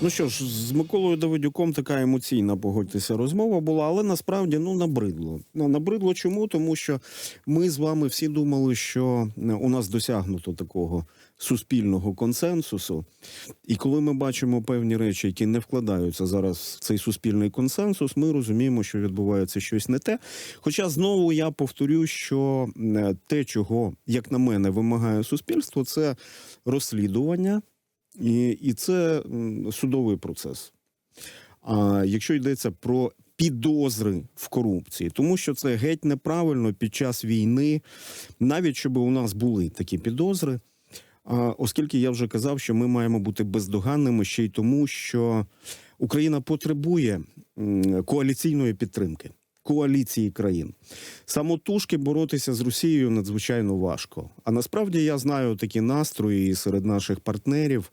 Ну що ж, з Миколою Давидюком така емоційна, погодьтеся, розмова була, але насправді ну набридло. Ну, набридло чому? Тому що ми з вами всі думали, що е, у нас досягнуто такого суспільного консенсусу. І коли ми бачимо певні речі, які не вкладаються зараз в цей суспільний консенсус, ми розуміємо, що відбувається щось не те. Хоча знову я повторю, що е, те, чого, як на мене, вимагає суспільство, це розслідування. І, і це судовий процес. А якщо йдеться про підозри в корупції, тому що це геть неправильно під час війни, навіть щоб у нас були такі підозри. Оскільки я вже казав, що ми маємо бути бездоганними ще й тому, що Україна потребує коаліційної підтримки. Коаліції країн самотужки боротися з Росією надзвичайно важко. А насправді я знаю такі настрої серед наших партнерів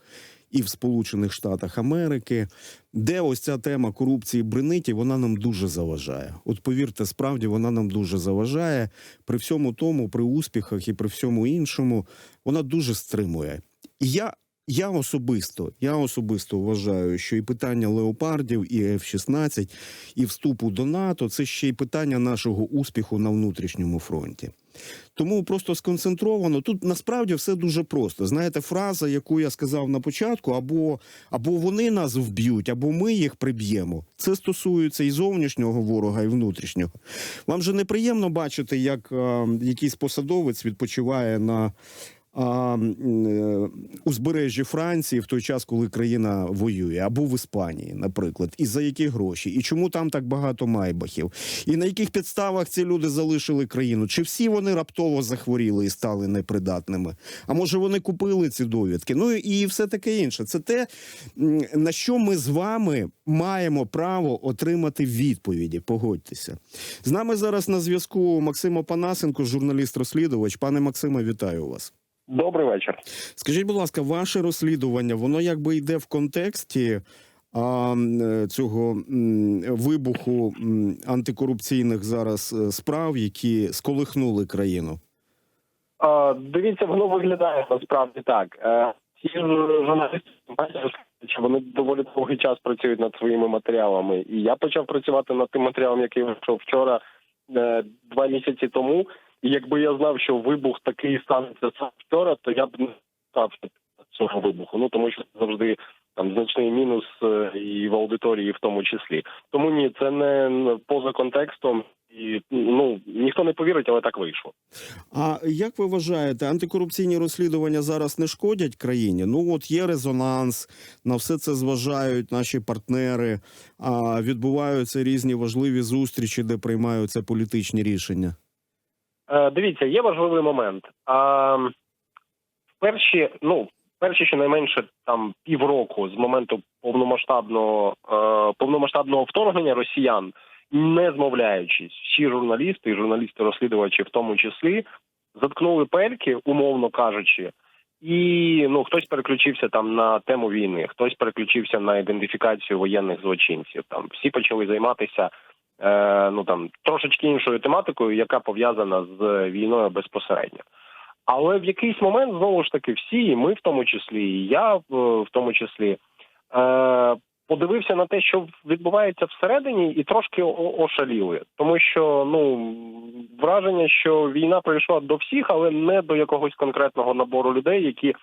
і в Сполучених Штатах Америки, де ось ця тема корупції бренить, і вона нам дуже заважає. От повірте, справді вона нам дуже заважає. При всьому тому, при успіхах і при всьому іншому, вона дуже стримує. І я я особисто, я особисто вважаю, що і питання леопардів, і F-16, і вступу до НАТО це ще й питання нашого успіху на внутрішньому фронті. Тому просто сконцентровано. Тут насправді все дуже просто. Знаєте, фраза, яку я сказав на початку, або, або вони нас вб'ють, або ми їх приб'ємо. Це стосується і зовнішнього ворога, і внутрішнього. Вам же неприємно бачити, як е, якийсь посадовець відпочиває на а, е, узбережжі Франції в той час, коли країна воює, або в Іспанії, наприклад, і за які гроші, і чому там так багато майбахів, і на яких підставах ці люди залишили країну? Чи всі вони раптово захворіли і стали непридатними? А може вони купили ці довідки? Ну і все таке інше. Це те, на що ми з вами маємо право отримати відповіді. Погодьтеся. З нами зараз на зв'язку Максимо Панасенко, журналіст-розслідувач. Пане Максиме, вітаю вас. Добрий вечір. Скажіть, будь ласка, ваше розслідування, воно якби йде в контексті а, е, цього м, вибуху м, антикорупційних зараз е, справ, які сколихнули країну? А, дивіться, воно виглядає насправді так. Е, Ці журналісти що вони доволі довгий час працюють над своїми матеріалами. І я почав працювати над тим матеріалом, який вийшов вчора, е, два місяці тому. І якби я знав, що вибух такий станеться саме вчора, то я б не став цього вибуху. Ну тому що завжди там значний мінус е, і в аудиторії, в тому числі. Тому ні, це не поза контекстом. І ну ніхто не повірить, але так вийшло. А як ви вважаєте, антикорупційні розслідування зараз не шкодять країні? Ну от є резонанс, на все це зважають наші партнери. А відбуваються різні важливі зустрічі, де приймаються політичні рішення. Е, дивіться, є важливий момент. А, перші, ну, перші щонайменше там півроку з моменту повномасштабного е, повномасштабного вторгнення росіян, не змовляючись, всі журналісти і журналісти-розслідувачі, в тому числі, заткнули пельки, умовно кажучи. І ну хтось переключився там на тему війни, хтось переключився на ідентифікацію воєнних злочинців. Там всі почали займатися ну там трошечки іншою тематикою, яка пов'язана з війною безпосередньо. Але в якийсь момент знову ж таки всі, і ми в тому числі, і я в, тому числі, е, подивився на те, що відбувається всередині, і трошки ошаліли, тому що ну враження, що війна прийшла до всіх, але не до якогось конкретного набору людей, які е,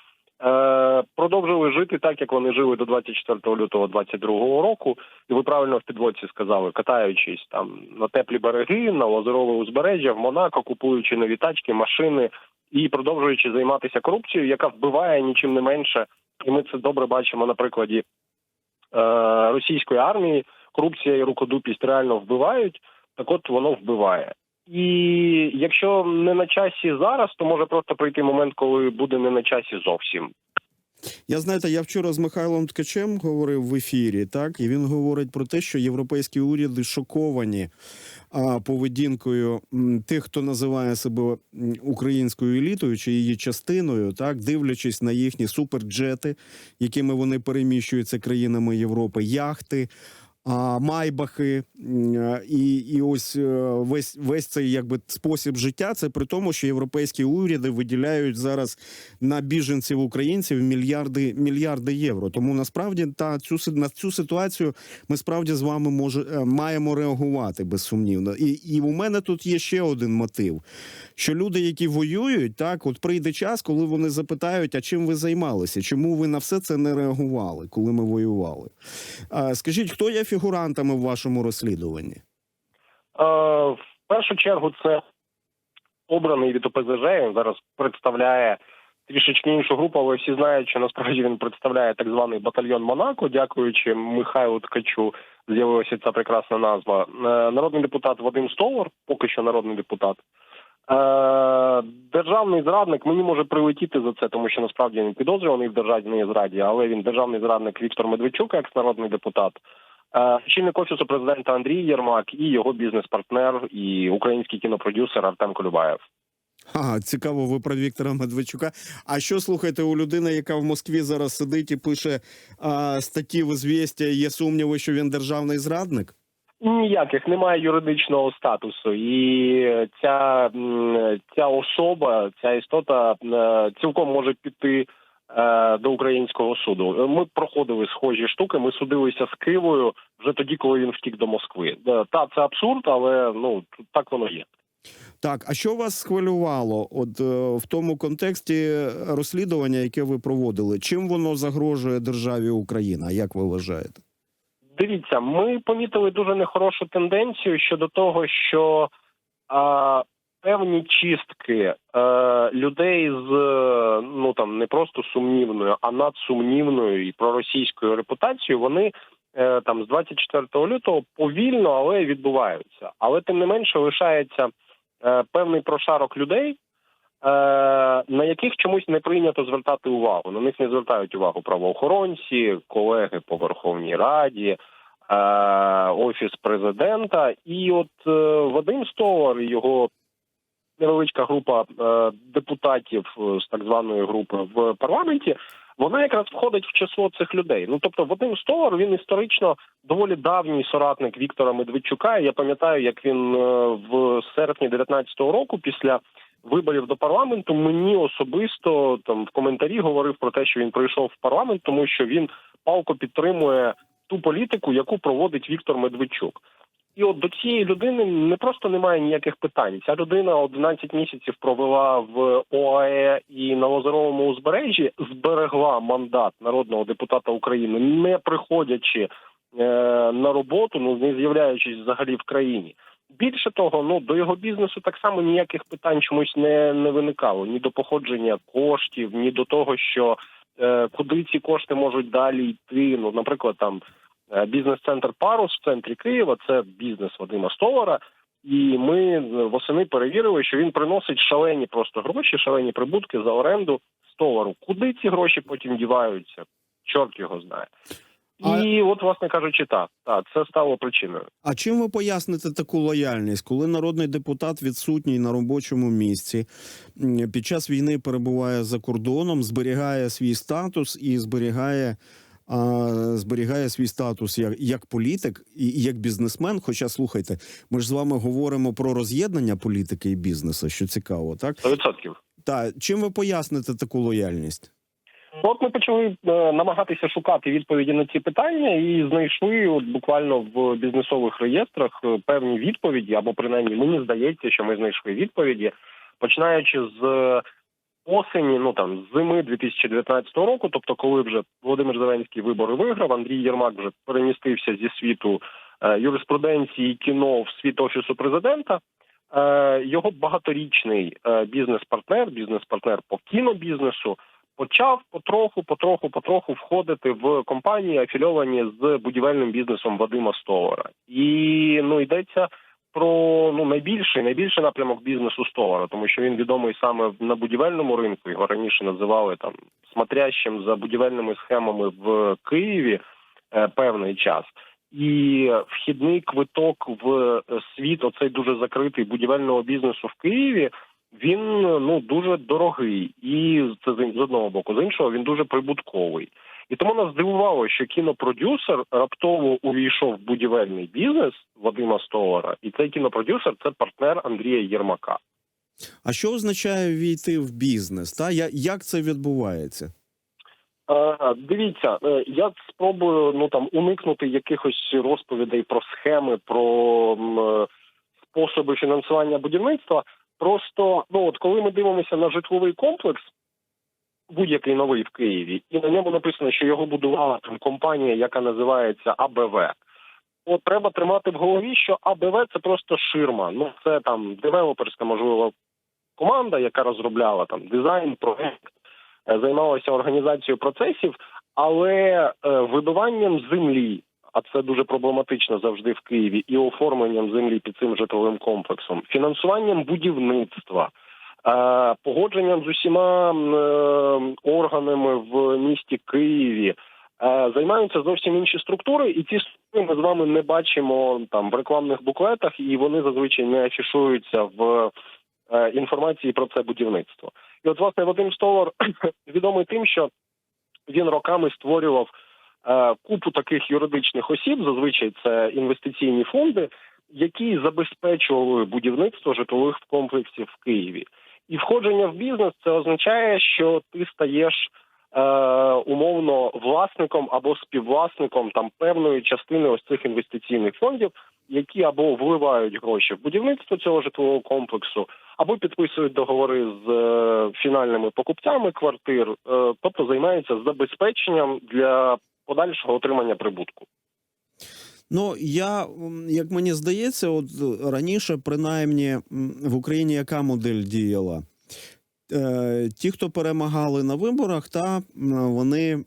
продовжили жити так, як вони жили до 24 лютого 22 року. І ви правильно в підводці сказали, катаючись там на теплі береги, на озерове узбережжя, в Монако, купуючи нові тачки, машини і продовжуючи займатися корупцією, яка вбиває нічим не менше. І ми це добре бачимо на прикладі е, російської армії. Корупція і рукодупість реально вбивають. Так, от воно вбиває. І якщо не на часі зараз, то може просто прийти момент, коли буде не на часі зовсім. Я знаєте, я вчора з Михайлом Ткачем говорив в ефірі, так і він говорить про те, що європейські уряди шоковані а, поведінкою тих, хто називає себе українською елітою чи її частиною, так дивлячись на їхні суперджети, якими вони переміщуються країнами Європи, яхти. Майбахи, і, і ось е, весь весь цей якби спосіб життя. Це при тому, що європейські уряди виділяють зараз на біженців українців мільярди мільярди євро. Тому насправді та цю на цю ситуацію ми справді з вами може е, маємо реагувати безсумнівно. І, і у мене тут є ще один мотив: що люди, які воюють, так от прийде час, коли вони запитають, а чим ви займалися? Чому ви на все це не реагували, коли ми воювали? Скажіть, хто є фігурантами в вашому розслідуванні? Е, в першу чергу це обраний від ОПЗЖ. Він зараз представляє трішечки іншу групу, але всі знають, що насправді він представляє так званий батальйон Монако. Дякуючи Михайлу Ткачу, з'явилася ця прекрасна назва. Е, Народний депутат Вадим Столар, поки що народний депутат. Е, Державний зрадник мені може прилетіти за це, тому що насправді він підозрюваний в державній зраді, але він державний зрадник Віктор Медведчук, як народний депутат. Е, Очільник офісу президента Андрій Єрмак і його бізнес-партнер і український кінопродюсер Артем Колюбаєв. Ага, цікаво, ви про Віктора Медведчука. А що слухайте, у людини, яка в Москві зараз сидить і пише а, статті в «Известія», є сумніви, що він державний зрадник? Ніяких немає юридичного статусу, і ця, ця особа, ця істота е, цілком може піти до українського суду. Ми проходили схожі штуки. Ми судилися з Києвою вже тоді, коли він втік до Москви. Е, Та це абсурд, але ну так воно є. Так, а що вас схвилювало от е, в тому контексті розслідування, яке ви проводили? Чим воно загрожує державі Україна? Як ви вважаєте? Дивіться, ми помітили дуже нехорошу тенденцію щодо того, що а, певні чистки е, людей з е, ну там не просто сумнівною, а надсумнівною і проросійською репутацією, вони е, там з 24 лютого повільно, але відбуваються. Але тим не менше лишається е, певний прошарок людей. е, На яких чомусь не прийнято звертати увагу. На них не звертають увагу правоохоронці, колеги по Верховній Раді, е, офіс президента. І от Вадим Столар і його невеличка група е, депутатів е, з так званої групи в парламенті. Вона якраз входить в число цих людей. Ну тобто, Вадим Столар він історично доволі давній соратник Віктора Медведчука. Я пам'ятаю, як він е, в серпні 19-го року, після виборів до парламенту, мені особисто там в коментарі говорив про те, що він прийшов в парламент, тому що він палко підтримує ту політику, яку проводить Віктор Медведчук. І от до цієї людини не просто немає ніяких питань. Ця людина 11 місяців провела в ОАЕ і на Лозеровому узбережжі, зберегла мандат народного депутата України, не приходячи е, на роботу, ну не з'являючись взагалі в країні. Більше того, ну до його бізнесу так само ніяких питань чомусь не, не виникало ні до походження коштів, ні до того, що е, куди ці кошти можуть далі йти. Ну, наприклад, там бізнес-центр Парус в центрі Києва це бізнес Вадима Столара. І ми е, восени перевірили, що він приносить шалені просто гроші, шалені прибутки за оренду столару. Куди ці гроші потім діваються? Чорт його знає. І от, власне кажучи, так, так, це стало причиною. А чим ви поясните таку лояльність, коли народний депутат відсутній на робочому місці під час війни перебуває за кордоном, зберігає свій статус і зберігає, а, зберігає свій статус як, як політик і як бізнесмен? Хоча слухайте, ми ж з вами говоримо про роз'єднання політики і бізнесу, що цікаво, так 100%. та чим ви поясните таку лояльність? От ми почали е, намагатися шукати відповіді на ці питання, і знайшли от буквально в бізнесових реєстрах е, певні відповіді, або принаймні мені здається, що ми знайшли відповіді, починаючи з е, осені, ну там з зими 2019 року, тобто, коли вже Володимир Зеленський вибори виграв, Андрій Єрмак вже перемістився зі світу е, юриспруденції кіно в світ офісу президента. Е, Його багаторічний е, бізнес-партнер, бізнес-партнер по кінобізнесу почав потроху, потроху, потроху входити в компанії, афільовані з будівельним бізнесом Вадима Столара. І ну йдеться про ну найбільший найбільший напрямок бізнесу Столара, тому що він відомий саме на будівельному ринку. Його раніше називали там смотрящим за будівельними схемами в Києві е, певний час. І вхідний квиток в е, світ, оцей дуже закритий будівельного бізнесу в Києві. Він ну дуже дорогий, і це з з одного боку, з іншого він дуже прибутковий. І тому нас здивувало, що кінопродюсер раптово увійшов в будівельний бізнес Вадима Столара, і цей кінопродюсер це партнер Андрія Єрмака. А що означає війти в бізнес? Та Я- як це відбувається? Е, Дивіться, е, я спробую ну там уникнути якихось розповідей про схеми, про е, способи фінансування будівництва. Просто ну от коли ми дивимося на житловий комплекс, будь-який новий в Києві, і на ньому написано, що його будувала там компанія, яка називається АБВ. От треба тримати в голові, що АБВ це просто ширма. Ну це там девелоперська, можливо, команда, яка розробляла там дизайн, проект, е, займалася організацією процесів, але е, вибиванням землі, а це дуже проблематично завжди в Києві, і оформленням землі під цим житловим комплексом, фінансуванням будівництва. е, Погодженням з усіма органами в місті Києві е, займаються зовсім інші структури, і ці структури ми з вами не бачимо там в рекламних буклетах, і вони зазвичай не афішуються в е, інформації про це будівництво. І от власне Вадим Столар відомий тим, що він роками створював е, купу таких юридичних осіб, зазвичай це інвестиційні фонди, які забезпечували будівництво житлових комплексів в Києві. І входження в бізнес це означає, що ти стаєш е, умовно власником або співвласником там певної частини ось цих інвестиційних фондів, які або вливають гроші в будівництво цього житлового комплексу, або підписують договори з е, фінальними покупцями квартир, е, тобто займаються забезпеченням для подальшого отримання прибутку. Ну я як мені здається, от е, раніше, принаймні в Україні яка модель діяла? Е, ті, хто перемагали на виборах, та вони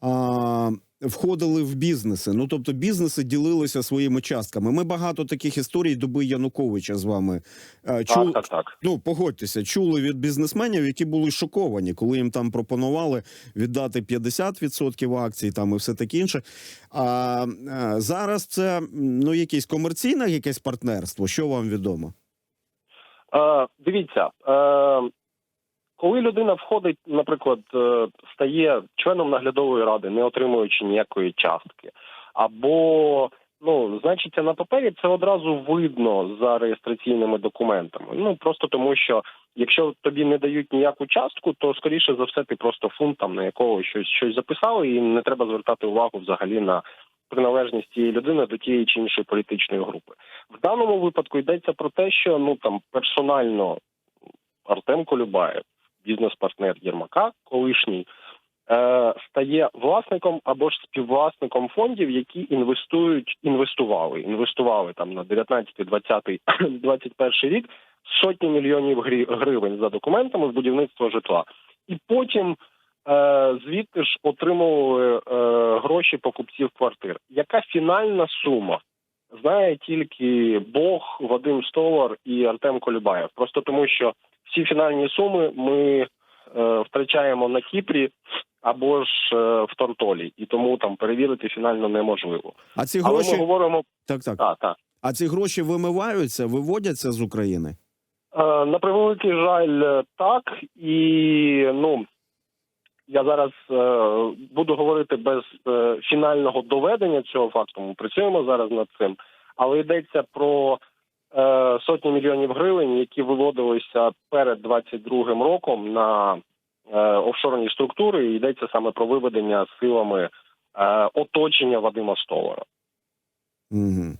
а, входили в бізнеси. Ну тобто бізнеси ділилися своїми частками. Ми багато таких історій доби Януковича з вами е, чули. Так, так, так. Ну, погодьтеся, чули від бізнесменів, які були шоковані, коли їм там пропонували віддати 50% акцій, там і все таке інше. А е, зараз це ну якесь комерційне якесь партнерство. Що вам відомо? Е, дивіться, е, коли людина входить, наприклад, е, стає членом наглядової ради, не отримуючи ніякої частки, або ну, значиться на папері, це одразу видно за реєстраційними документами. Ну просто тому, що якщо тобі не дають ніяку частку, то скоріше за все ти просто фунт там на якого щось щось записали, і не треба звертати увагу взагалі на приналежність цієї людини до тієї чи іншої політичної групи. В даному випадку йдеться про те, що ну там персонально Артем Колюбаєв, бізнес-партнер Єрмака, колишній, е, стає власником або ж співвласником фондів, які інвестують, інвестували, інвестували там на 19, 20, 21 рік сотні мільйонів гривень за документами в будівництво житла, і потім. е, Звідти ж отримували е, гроші покупців квартир. Яка фінальна сума? знає тільки Бог, Вадим Столар і Артем Колюбаєв. Просто тому, що всі фінальні суми ми е, втрачаємо на Кіпрі або ж е, в Тортолі, і тому там перевірити фінально неможливо. А ці Але гроші ми говоримо так, так. так, так. А ці гроші вимиваються, виводяться з України. Е, На превеликий жаль, так і ну я зараз е, буду говорити без е, фінального доведення цього факту. Ми працюємо зараз над цим, але йдеться про сотні мільйонів гривень, які виводилися перед 22-м роком на е, офшорні структури. І йдеться саме про виведення силами е, оточення Вадима Столара. Угу.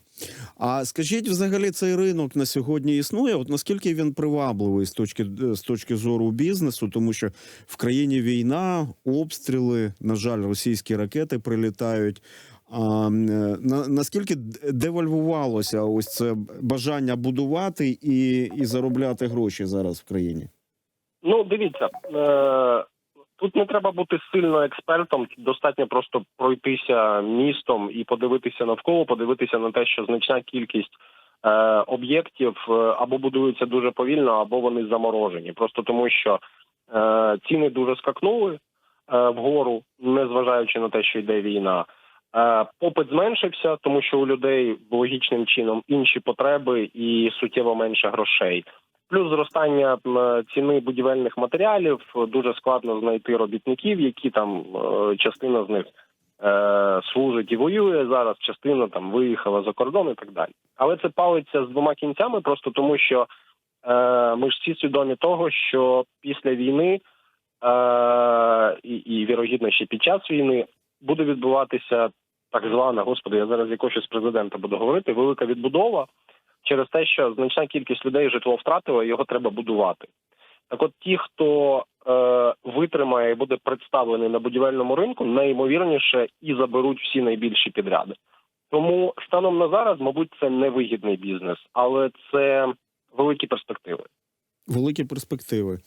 А скажіть, взагалі цей ринок на сьогодні існує? От наскільки він привабливий з точки з точки зору бізнесу, тому що в країні війна, обстріли, на жаль, російські ракети прилітають. А е, на, наскільки девальвувалося ось це бажання будувати і, і заробляти гроші зараз в країні? Ну, дивіться, е, тут не треба бути сильно експертом, достатньо просто пройтися містом і подивитися навколо, подивитися на те, що значна кількість е, об'єктів е, або будуються дуже повільно, або вони заморожені. Просто тому, що е, ціни дуже скакнули е, вгору, незважаючи на те, що йде війна. Е, Попит зменшився, тому що у людей логічним чином інші потреби і суттєво менше грошей. Плюс зростання ціни будівельних матеріалів дуже складно знайти робітників, які там е, частина з них е, служить і воює зараз, частина там виїхала за кордон і так далі. Але це палиться з двома кінцями, просто тому що е, ми ж всі свідомі того, що після війни е, і, і вірогідно ще під час війни буде відбуватися так звана, господи, я зараз якось з президента буду говорити, велика відбудова через те, що значна кількість людей житло втратила, його треба будувати. Так, от ті, хто е, витримає і буде представлений на будівельному ринку, найімовірніше і заберуть всі найбільші підряди. Тому станом на зараз, мабуть, це невигідний бізнес, але це великі перспективи. Великі перспективи.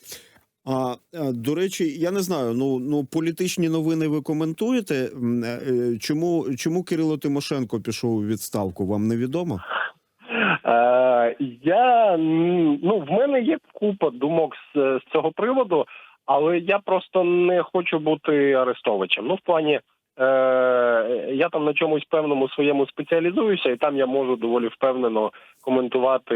А е, до речі, я не знаю. Ну ну політичні новини ви коментуєте. Е, Чому чому Кирило Тимошенко пішов у відставку? Вам невідомо? Е, я ну в мене є купа думок з, з цього приводу, але я просто не хочу бути арестовичем. Ну, в плані. Е, я там на чомусь певному своєму спеціалізуюся, і там я можу доволі впевнено коментувати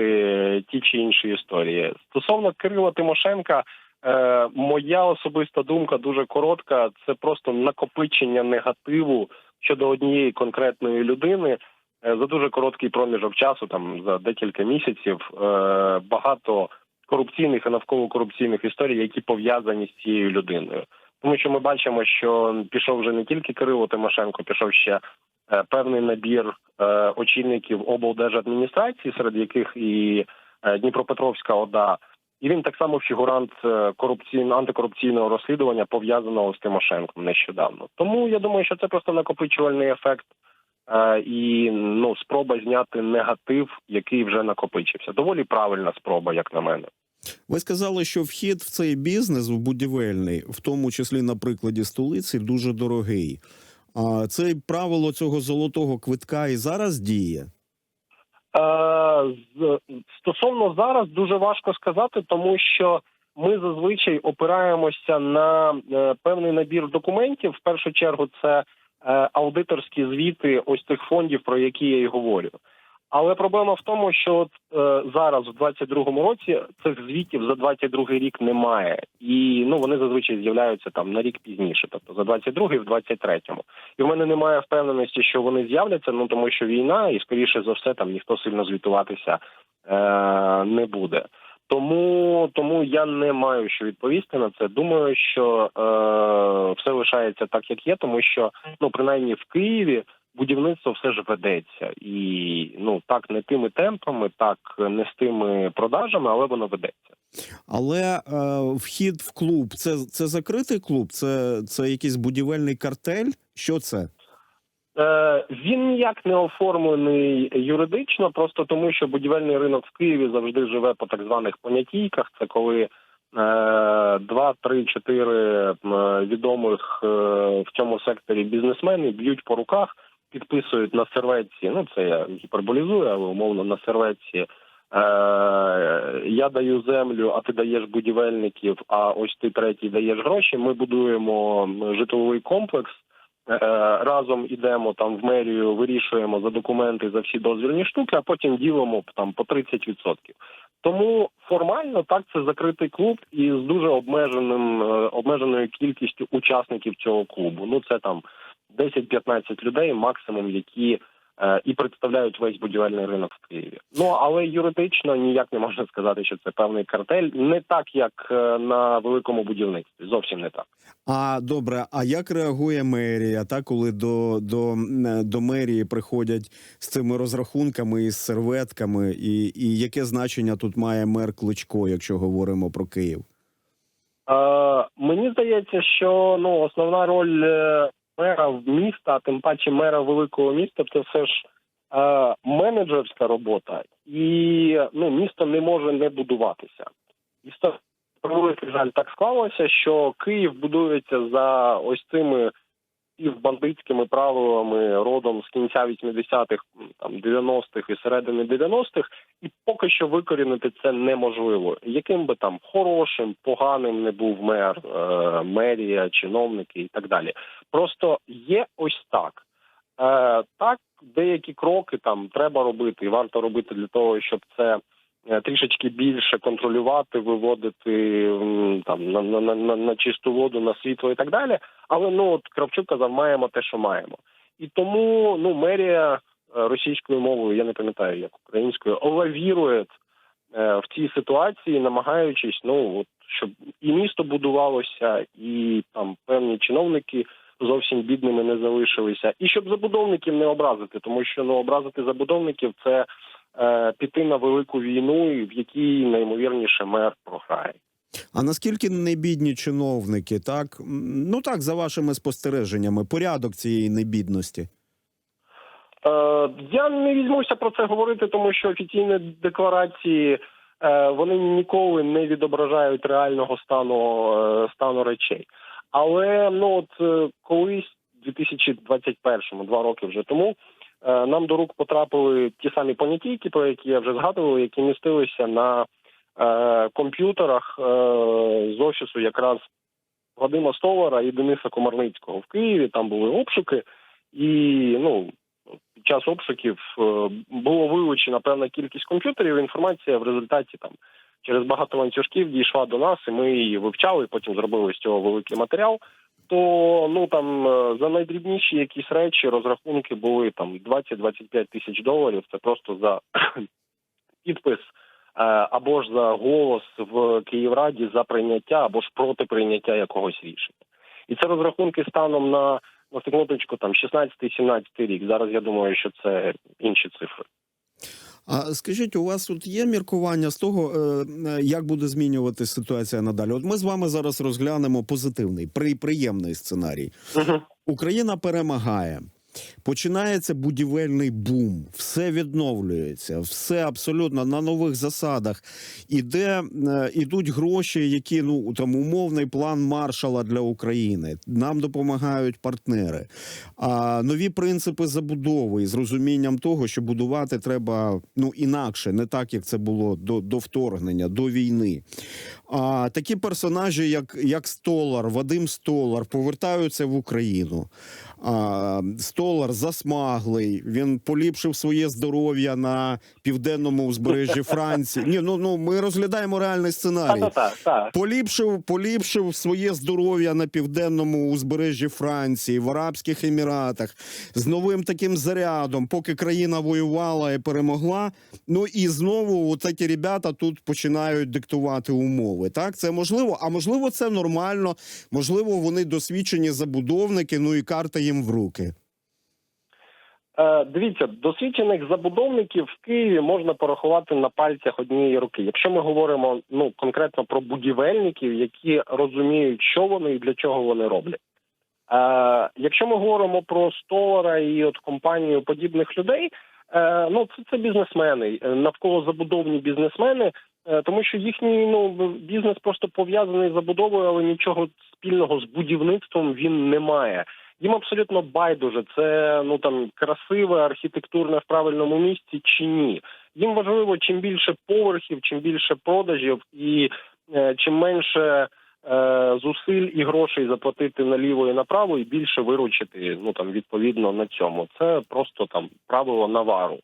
ті чи інші історії. Стосовно Кирила Тимошенка, е, моя особиста думка дуже коротка. Це просто накопичення негативу щодо однієї конкретної людини. Е, за дуже короткий проміжок часу, там за декілька місяців, е, багато корупційних і навколо корупційних історій, які пов'язані з цією людиною. Тому що ми бачимо, що пішов вже не тільки Кирило Тимошенко, пішов ще е, певний набір е, очільників облдержадміністрації, серед яких і Дніпропетровська ОДА. І він так само фігурант е, корупційно антикорупційного розслідування пов'язаного з Тимошенком нещодавно. Тому я думаю, що це просто накопичувальний ефект е, і ну спроба зняти негатив, який вже накопичився. Доволі правильна спроба, як на мене. Ви сказали, що вхід в цей бізнес в будівельний, в тому числі на прикладі столиці, дуже дорогий. А це правило цього золотого квитка і зараз діє. Е, стосовно зараз дуже важко сказати, тому що ми зазвичай опираємося на е, певний набір документів. В першу чергу, це е, аудиторські звіти ось тих фондів, про які я й говорю. Але проблема в тому, що от, е, зараз, в 22-му році, цих звітів за 22-й рік немає, і ну вони зазвичай з'являються там на рік пізніше, тобто за 22-й, в 23-му. І в мене немає впевненості, що вони з'являться, ну тому що війна, і скоріше за все, там ніхто сильно звітуватися е, не буде. Тому тому я не маю що відповісти на це. Думаю, що е, все лишається так, як є, тому що ну принаймні в Києві будівництво все ж ведеться, і ну так не тими темпами, так не з тими продажами, але воно ведеться. Але е, вхід в клуб це, це закритий клуб, це, це якийсь будівельний картель. Що це? Е, він ніяк не оформлений юридично, просто тому, що будівельний ринок в Києві завжди живе по так званих понятійках. Це коли е, два, три, чотири відомих е, в цьому секторі бізнесмени б'ють по руках, підписують на серветці. Ну це я гіперболізую, але умовно на серветці. Е, я даю землю, а ти даєш будівельників. А ось ти третій даєш гроші. Ми будуємо житловий комплекс. Е, разом ідемо там в мерію, вирішуємо за документи за всі дозвільні штуки, а потім ділимо там по 30%. Тому формально так це закритий клуб із дуже обмеженим е, обмеженою кількістю учасників цього клубу. Ну це там 10-15 людей, максимум, які е, і представляють весь будівельний ринок в Києві. Ну але юридично ніяк не можна сказати, що це певний картель, не так як е, на великому будівництві. Зовсім не так. А добре, а як реагує мерія, та коли до, до, до мерії приходять з цими розрахунками і з серветками, і, і яке значення тут має мер Кличко, якщо говоримо про Київ? Е, мені здається, що ну основна роль е, мера міста, тим паче мера великого міста, це все ж е, менеджерська робота, і ну місто не може не будуватися. І великий жаль так склалося, що Київ будується за ось цими бандитськими правилами родом з кінця 80-х, там 90-х і середини 90-х, і поки що викорінити це неможливо. Яким би там хорошим, поганим не був мер, е, мерія, чиновники і так далі. Просто є ось так. Е, так, деякі кроки там треба робити, і варто робити для того, щоб це трішечки більше контролювати, виводити там на, на, на, на, чисту воду, на світло і так далі. Але ну от Кравчук казав, маємо те, що маємо. І тому ну мерія е, російською мовою, я не пам'ятаю як українською, лавірує е, в цій ситуації, намагаючись, ну от щоб і місто будувалося, і там певні чиновники зовсім бідними не залишилися, і щоб забудовників не образити, тому що ну образити забудовників це е, піти на велику війну, в якій наймовірніше мер програє. А наскільки небідні чиновники, так ну так за вашими спостереженнями, порядок цієї небідності? Е, я не візьмуся про це говорити, тому що офіційні декларації е, вони ніколи не відображають реального стану е, стану речей. Але ну от е, колись, в 2021-му, два роки вже тому, е, нам до рук потрапили ті самі понятійки, про які я вже згадував, які містилися на е, комп'ютерах е, з офісу якраз Вадима Столара і Дениса Комарницького в Києві. Там були обшуки, і ну під час обшуків е, було вилучена певна кількість комп'ютерів. Інформація в результаті там через багато ланцюжків дійшла до нас, і ми її вивчали. Потім зробили з цього великий матеріал. То ну там е, за найдрібніші якісь речі розрахунки були там 20-25 тисяч доларів. Це просто за підпис е, або ж за голос в Київраді за прийняття, або ж проти прийняття якогось рішення. І це розрахунки станом на на секундочку, там 16-17 рік. Зараз я думаю, що це інші цифри. А скажіть, у вас тут є міркування з того, е, е, як буде змінювати ситуація надалі? От ми з вами зараз розглянемо позитивний, при, приємний сценарій. Угу. Україна перемагає. Починається будівельний бум, все відновлюється, все абсолютно на нових засадах. Іде е, ідуть гроші, які ну там умовний план маршала для України. Нам допомагають партнери. А нові принципи забудови з розумінням того, що будувати треба ну інакше, не так як це було до, до вторгнення, до війни. А такі персонажі, як, як Столар, Вадим Столар, повертаються в Україну. А, Столар засмаглий. Він поліпшив своє здоров'я на південному узбережжі Франції. Ні, ну ну ми розглядаємо реальний сценарій. Поліпшив, поліпшив своє здоров'я на південному узбережжі Франції, в Арабських Еміратах з новим таким зарядом, поки країна воювала і перемогла. Ну і знову ці ребята тут починають диктувати умови. Так, це можливо, а можливо, це нормально. Можливо, вони досвідчені забудовники. Ну і карта їм в руки. Е, дивіться, досвідчених забудовників в Києві можна порахувати на пальцях однієї руки. Якщо ми говоримо ну конкретно про будівельників, які розуміють, що вони і для чого вони роблять. Е, якщо ми говоримо про столара і от компанію подібних людей, е, ну це, це бізнесмени е, навколо забудовні бізнесмени, тому що їхній ну бізнес просто пов'язаний з забудовою, але нічого спільного з будівництвом він не має. Їм абсолютно байдуже, це ну там красиве, архітектурне в правильному місці чи ні. Їм важливо, чим більше поверхів, чим більше продажів, і е, чим менше е, зусиль і грошей заплатити наліво і направо, і більше виручити. Ну там відповідно на цьому. Це просто там правило навару.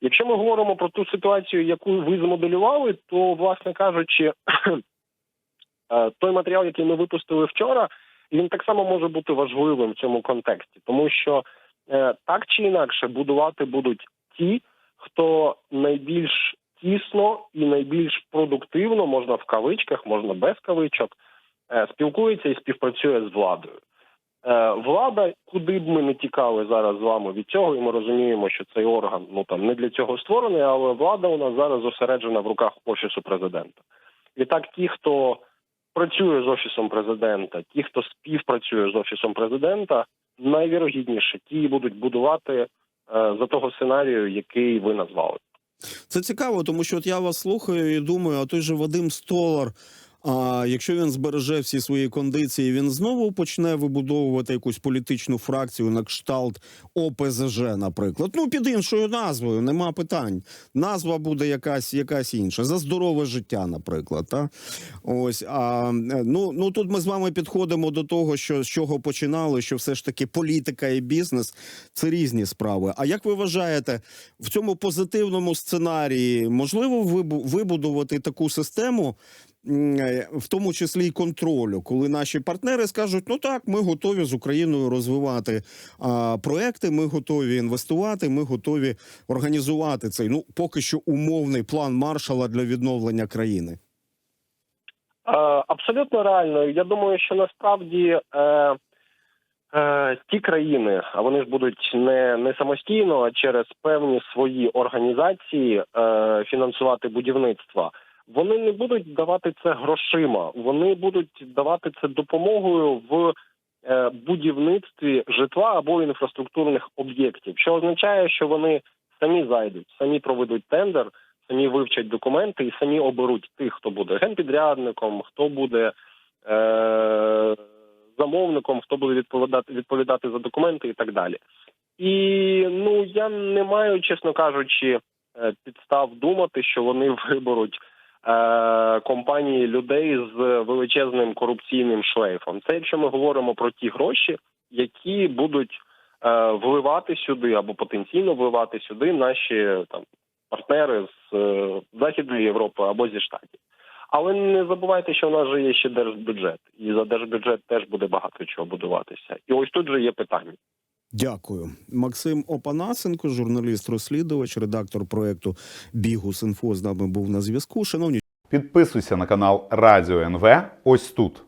Якщо ми говоримо про ту ситуацію, яку ви змоделювали, то власне кажучи, е, той матеріал, який ми випустили вчора він так само може бути важливим в цьому контексті, тому що е, так чи інакше будувати будуть ті, хто найбільш тісно і найбільш продуктивно, можна в кавичках, можна без кавичок, е, спілкується і співпрацює з владою. Е, влада, куди б ми не тікали зараз з вами від цього, і ми розуміємо, що цей орган ну там не для цього створений, але влада у нас зараз зосереджена в руках офісу президента. І так, ті, хто працює з офісом президента, ті, хто співпрацює з офісом президента, найвірогідніше ті будуть будувати е, за того сценарію, який ви назвали. Це цікаво, тому що от я вас слухаю і думаю, а той же Вадим Столар. А якщо він збереже всі свої кондиції, він знову почне вибудовувати якусь політичну фракцію на кшталт ОПЗЖ, наприклад. Ну під іншою назвою, нема питань. Назва буде якась, якась інша за здорове життя, наприклад. Та? Ось а е, ну, ну тут ми з вами підходимо до того, що з чого починали, що все ж таки політика і бізнес це різні справи. А як ви вважаєте, в цьому позитивному сценарії можливо вибу- вибудувати таку систему? Е, В тому числі й контролю, коли наші партнери скажуть: ну так, ми готові з Україною розвивати а, проекти, ми готові інвестувати, ми готові організувати цей ну поки що умовний план маршала для відновлення країни. Е, Абсолютно реально. Я думаю, що насправді е, е, ті країни, а вони ж будуть не, не самостійно, а через певні свої організації е, фінансувати будівництво. Вони не будуть давати це грошима, вони будуть давати це допомогою в е, будівництві житла або інфраструктурних об'єктів, що означає, що вони самі зайдуть, самі проведуть тендер, самі вивчать документи і самі оберуть тих, хто буде генпідрядником, хто буде е- замовником, хто буде відповідати відповідати за документи і так далі. І ну я не маю, чесно кажучи, е, підстав думати, що вони виберуть компанії людей з величезним корупційним шлейфом. Це якщо ми говоримо про ті гроші, які будуть е- вливати сюди або потенційно вливати сюди наші там партнери з е, Західної Європи або зі штатів. Але не забувайте, що у нас же є ще держбюджет, і за держбюджет теж буде багато чого будуватися. І ось тут же є питання. Дякую, Максим Опанасенко, журналіст-розслідувач, редактор проекту Бігус.Інфо з нами був на зв'язку. Шановні Підписуйся на канал Радіо НВ ось тут.